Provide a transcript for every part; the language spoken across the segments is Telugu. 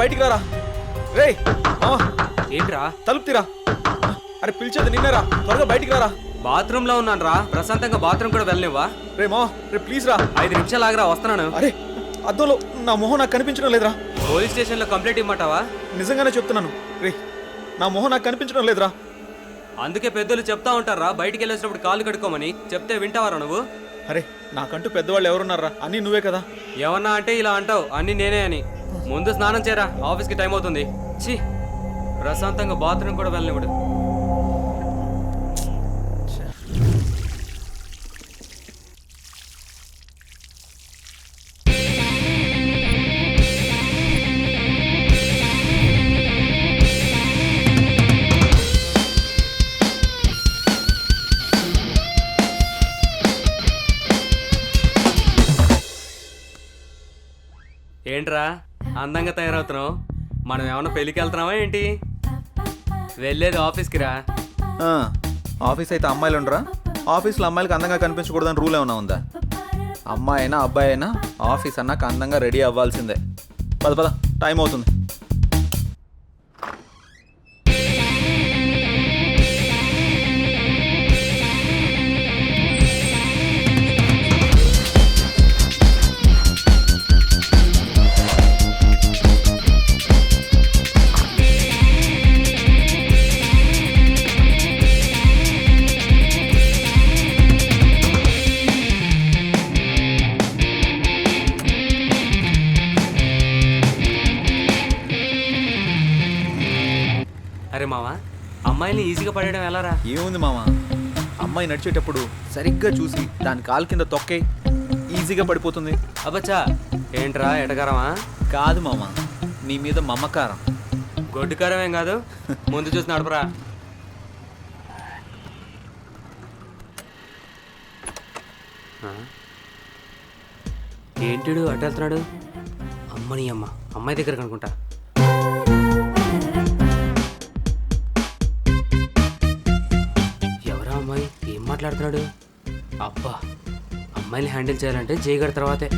బయటికి రారా. రే మామ ఏంట్రా? తలుపు తీరా అరే పిలిచేది నిన్నేరా. త్వరగా బయటికి రారా. బాత్రూమ్లో ఉన్నాను రా ప్రశాంతంగా బాత్రూమ్ కూడా వెళ్ళనివ్వా? రే మామ రే ప్లీజ్ రా. ఐదు నిమిషాలు ఆగరా వస్తున్నాను. అరే అద్దంలో నా మొహం నాకు కనిపించడం లేదురా. పోలీస్ స్టేషన్లో కంప్లైంట్ ఇమ్మంటావా? నిజంగానే చెప్తున్నాను. రే నా మొహం నాకు కనిపించడం లేదురా. అందుకే పెద్దలు చెప్తా ఉంటారా బయటికి వెళ్ళేసినప్పుడు కాలు కడుక్కోమని? చెప్తే వింటావారా నువ్వు? అరే నాకంటూ పెద్దవాళ్ళు ఎవరున్నారా? అన్నీ నువ్వే కదా. ఏమన్నా అంటే ఇలా అంటావు అన్ని నేనే అని. ముందు స్నానం చేయరా ఆఫీస్కి టైం అవుతుంది. ఛీ ప్రశాంతంగా బాత్రూమ్ కూడా వెళ్ళనివ్వడు. ఏంట్రా? అందంగా తయారవుతున్నావు. మనం ఏమన్నా పెళ్ళికి వెళ్తున్నావా ఏంటి? వెళ్ళేది ఆఫీస్కి రా. ఆ, ఆఫీస్ అయితే అమ్మాయిలు ఉండరా? ఆఫీస్లో అమ్మాయిలకు అందంగా కనిపించకూడదని రూల్ ఏమైనా ఉందా? అమ్మాయి అయినా అబ్బాయి అయినా ఆఫీస్ అన్నాక అందంగా రెడీ అవ్వాల్సిందే. పద పద టైం అవుతుంది. అమ్మాయిని ఈజీగా పడేయడం ఎలారా? ఏముంది మామ? అమ్మాయి నడిచేటప్పుడు సరిగ్గా చూసి దాని కాలు కింద తొక్కే ఈజీగా పడిపోతుంది. అబ్బచ్చా ఏంట్రా ఎటకారమా? కాదు మామ నీ మీద మమకారం. గొడ్డుకారం ఏం కాదు? ముందు చూసి నడపరా? ఏంటిడు అటు వెళ్తున్నాడు? అమ్మని అమ్మ అమ్మాయి దగ్గర అనుకుంటా మాట్లాడుతున్నాడు? అబ్బా అమ్మాయిని హ్యాండిల్ చేయాలంటే జయగడ తర్వాతే.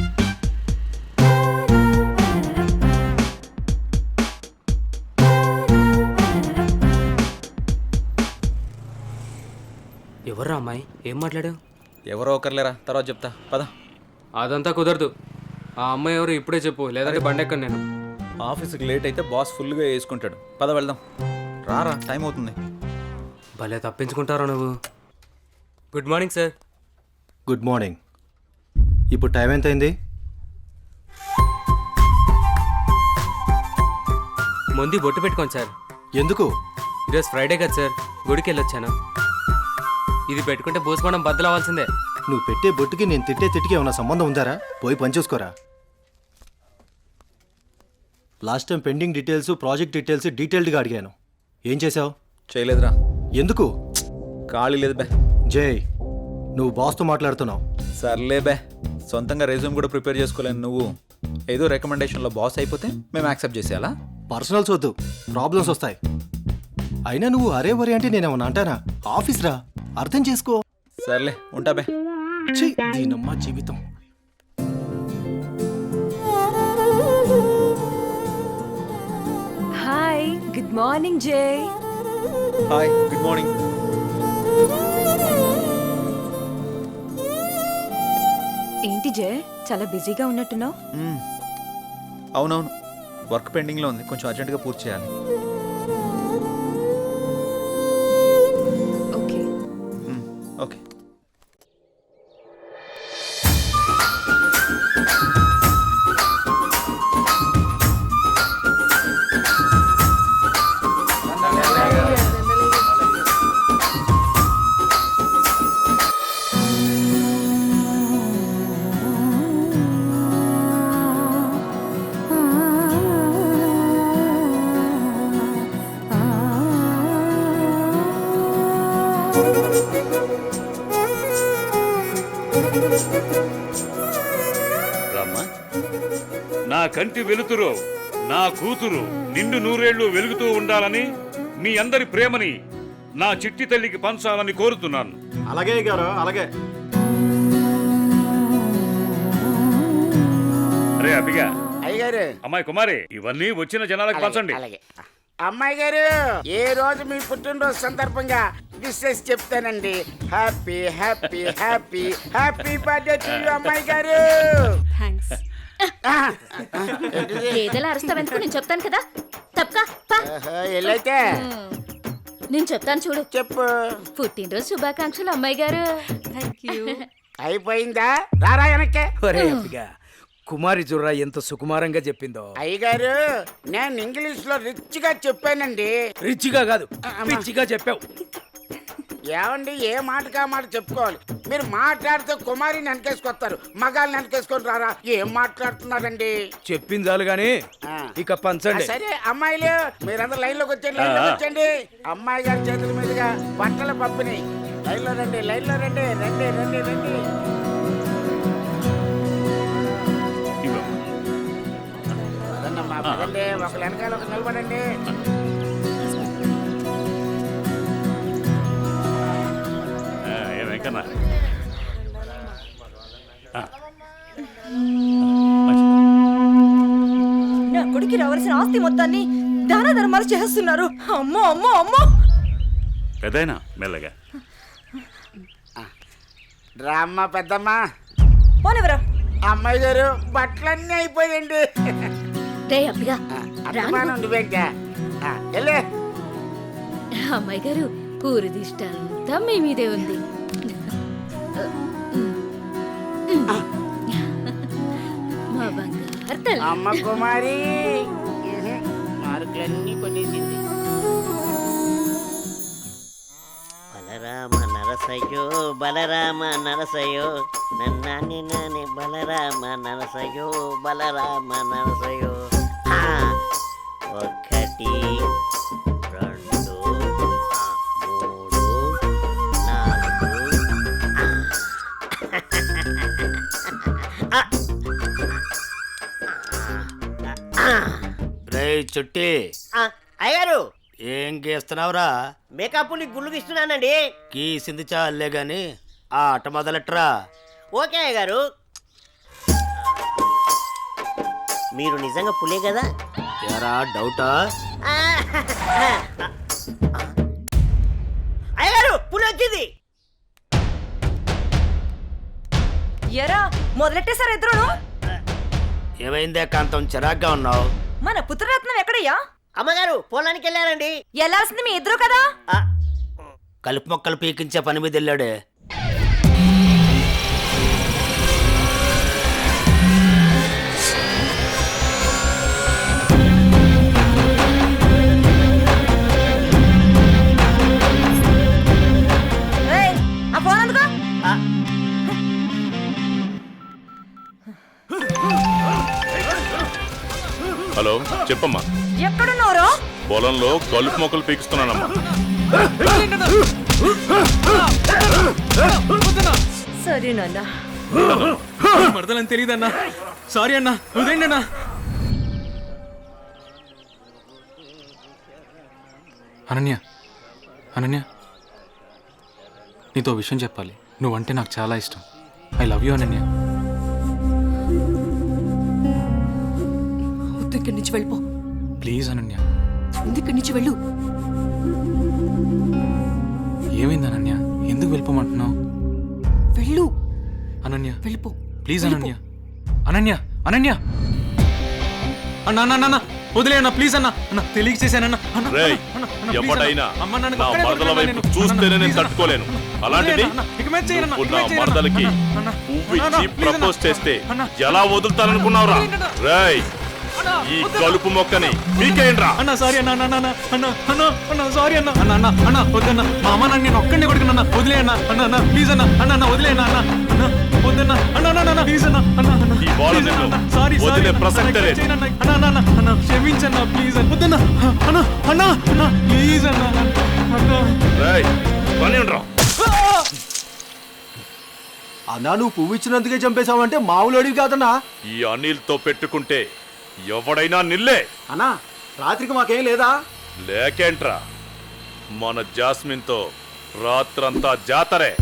ఎవర్రా అమ్మాయి? ఏం మాట్లాడావు ఎవరో ఒకరులేరా తర్వాత చెప్తా. పద. అదంతా కుదరదు. ఆ అమ్మాయి ఎవరు ఇప్పుడే చెప్పు లేదంటే బండెక్కను నేను. ఆఫీస్కి లేట్ అయితే బాస్ ఫుల్గా వేసుకుంటాడు. పద వెళ్దాం. రారా టైం అవుతుంది. భలే తప్పించుకుంటారా నువ్వు? Good morning sir good morning ఇప్పుడు టైం ఎంత అయింది ముందు బొట్టు పెట్టుకోండి సార్ ఎందుకు? ఈరోజు ఫ్రైడే కదా సార్ గుడికి వెళ్ళొచ్చాను. ఇది పెట్టుకుంటే భూస్మానం బద్దలు అవ్వాల్సిందే. నువ్వు పెట్టే బొట్టుకి నేను తిట్టే తిట్టికి ఏమైనా సంబంధం ఉందారా? పోయి పని చూసుకోరా. Last time pending details project details డీటెయిల్డ్గా అడిగాను. ఏం చేసావు చేయలేదురా. ఎందుకు? ఖాళీ లేదు బే. జై నువ్వు బాస్తో మాట్లాడుతున్నావు. సర్లే బే సొంతంగా రెజ్యూమ్ కూడా ప్రిపేర్ చేసుకోలేను నువ్వు. ఏదో రికమెండేషన్లో బాస్ అయిపోతే మేము యాక్సెప్ట్ చేసేయాలా? పర్సనల్స్ వద్దు ప్రాబ్లమ్స్ వస్తాయి. అయినా నువ్వు అరే వరే అంటే నేనేమన్నా అంటానా? ఆఫీస్ రా అర్థం చేసుకో. సర్లే ఉంటా బే. ఛీ, దీనమ్మ జీవితం. Hi good morning Jai hi good morning ఏంటి జే? చాలా బిజీగా ఉన్నట్టున్నావు? అవునవును. వర్క్ పెండింగ్లో ఉంది. కొంచెం అర్జెంటుగా పూర్తి చేయాలి. రామ్మా. నా కంటి వెలుతురు నా కూతురు నిండు నూరేళ్ళు వెలుగుతూ ఉండాలని మీ అందరి ప్రేమని నా చిట్టి తల్లికి పంచాలని కోరుతున్నాను. అలాగే గారు అలాగే. అరే అభిగా. అయ్యగారు. గారు అమ్మాయి కుమారి ఇవన్నీ వచ్చిన జనాలకు పంచండి. అలాగే. అమ్మాయి గారు ఏ రోజు మీ పుట్టినరోజు సందర్భంగా విశేష చెప్తానండి. Happy happy happy happy birthday to you అమ్మాయి గారు. ఆ, ఆ, అరుస్తావెందుకు నేను చెప్తాను కదా. తప్పకా పా. ఆహా, ఎల్లైతే. నేను చెప్తాను చూడు. చెప్పు. పుట్టినరోజు శుభాకాంక్షలు అమ్మాయి గారు. అయిపోయిందా? రారా వెనక్కే. ఒరే అబ్బిగా కుమారి జుర్రా ఎంత సుకుమారంగా చెప్పిందో. అయ్యగారు నేను ఇంగ్లీష్లో రిచ్గా చెప్పానండి. రిచిగా కాదు పిచ్చిగా చెప్పావు. ఏమండి ఏ మాటకా మాట చెప్పుకోవాలి? మీరు మాట్లాడితే కుమారిని వెనకేసుకొస్తారు మగాళ్ళని వెనకేసుకొని రారా? ఏం మాట్లాడుతున్నారండి? చెప్పింది చాలు గాని. ఇక పంచండి. సరే అమ్మాయిలు మీరందరూ లైన్లోకి వచ్చండి లైన్లోకి అమ్మాయి గారి చేతుల మీదుగా బట్టల పంపిణీ. లైన్లో రండి లైన్లో రండి రండి రండి రండి. ఇగో. పదండమ్మా, పదండి ఒక వెనకాల ఒక నిలబడండి. ఆ. నా కొడుకు రావాల్సిన ఆస్తి మొత్తాన్ని దాన ధర్మాలు చేస్తున్నారు. అమ్మో అమ్మో అమ్మో! పెద్దయినా మెల్లగా. రామ్మ పెద్దమ్మ. పోనివరా అమ్మాయి గారు బట్టలన్నీ అయిపోయండి రే అబ్బిగా అర్థమానం నువ్వేంటా వెళ్ళే అమ్మాయి గారు పూరి దిష్టంతా మీ మీదే ఉంది. అమ్మ కుమారి. మార్కులన్నీ కొట్టేసింది. బలరామ నరసయో బలరామ నరసయో నన్నాని నాని బలరామ నరసయో బలరామ నరసయో ఆ, ఒకటి రే చుట్టి. ఆ, అయ్యారు ఏం గీస్తున్నావురా? మేకప్ని గుళ్ళు ఇస్తున్నానండి గీసింది చాలే గాని ఆ ఆట మొదలెట్రా ఓకే అయ్యగారు. మీరు నిజంగా పులే కదా? ఎరా డౌటా? అయ్యగారు పులి వచ్చింది. ఎరా మొదలెట్టేశారు ఇద్దరును? ఏమైందే కాంతం చిరాగ్గా ఉన్నావు. మన పుత్రరత్నం ఎక్కడయ్యా? అమ్మగారు పొలానికి వెళ్ళారండి. వెళ్ళాల్సింది మీ ఇద్దరు కదా? కలుపు మొక్కలు పీకించే పని మీద వెళ్ళాడే. హలో చెప్పమ్మా. ఎక్కడున్నారో? పొలంలో కలుపు మొక్కలు పీకిస్తున్నానమ్మా. సరే నాన్న. మరదలని తెలియదన్నా. సారీ అన్నా. వదిలేండి అన్నా అనన్య అనన్య. నీతో విషయం చెప్పాలి. నువ్వంటే నాకు చాలా ఇష్టం. I love you Ananya. ఇక్కడి నుంచి వెళ్ళిపో. ప్లీజ్ అనన్య. ముందు ఇక్కడి నుంచి వెళ్ళు? ఏమైంది అనన్య? ఎందుకు వెళ్ళిపోమంటున్నావు? వెళ్ళు. అనన్య. వెళ్ళిపో. ప్లీజ్ అనన్య. అనన్య అనన్య. అన్న అన్న అన్న, అన్న. వదిలే అన్న ప్లీజ్ అన్న. అన్న తెలియక చేశానన్న రేయ్, ఎవడైనా నా మరదల వైపు నేను. చూస్తేనే నేను. తట్టుకోలేను. అలాంటిది నువ్వు నా. మరదలకి పువ్వు ఇచ్చి. ప్రపోజ్ చేస్తే ఎలా వదులుతాననుకున్నావురా? రేయ్ ఈ కలుపు మొక్కని మీకేంట్రా అన్న సారీ అన్న అన్న అన్న అన్న అన్న అన్న సారీ అన్న అన్న అన్న అన్న వద్దన్న మా అమ్మ నన్ను నేను ఒక్కడిని కొడుకున్నా అన్న వదిలే అన్న అన్న అన్న ప్లీజ్ అన్న అన్న అన్న వదిలే అన్న అన్న అన్న వద్దన్న అన్న అన్న అన్న ప్లీజ్ అన్న అన్న అన్న ఈ బాల please నిన్ను అన్న, వదిలే అన్న, ప్రసక్తే అన్న, లేదు. అన్న అన్న అన్న అన్న క్షమించన్న ప్లీజ్ అన్న వద్దన్న అన్న అన్న అన్న ప్లీజ్ అన్న అన్న రేయ్ పని ఉండరా అన్నా నువ్వు పువ్వు ఇచ్చినందుకే చంపేశావంటే మామూలు కాదన్నా ఈ అనిల్తో పెట్టుకుంటే ఎవడైనా నిల్లే. అన్నా రాత్రికి మాకేం లేదా? లేకేంట్రా? మన జాస్మిన్తో రాత్రంతా జాతరే.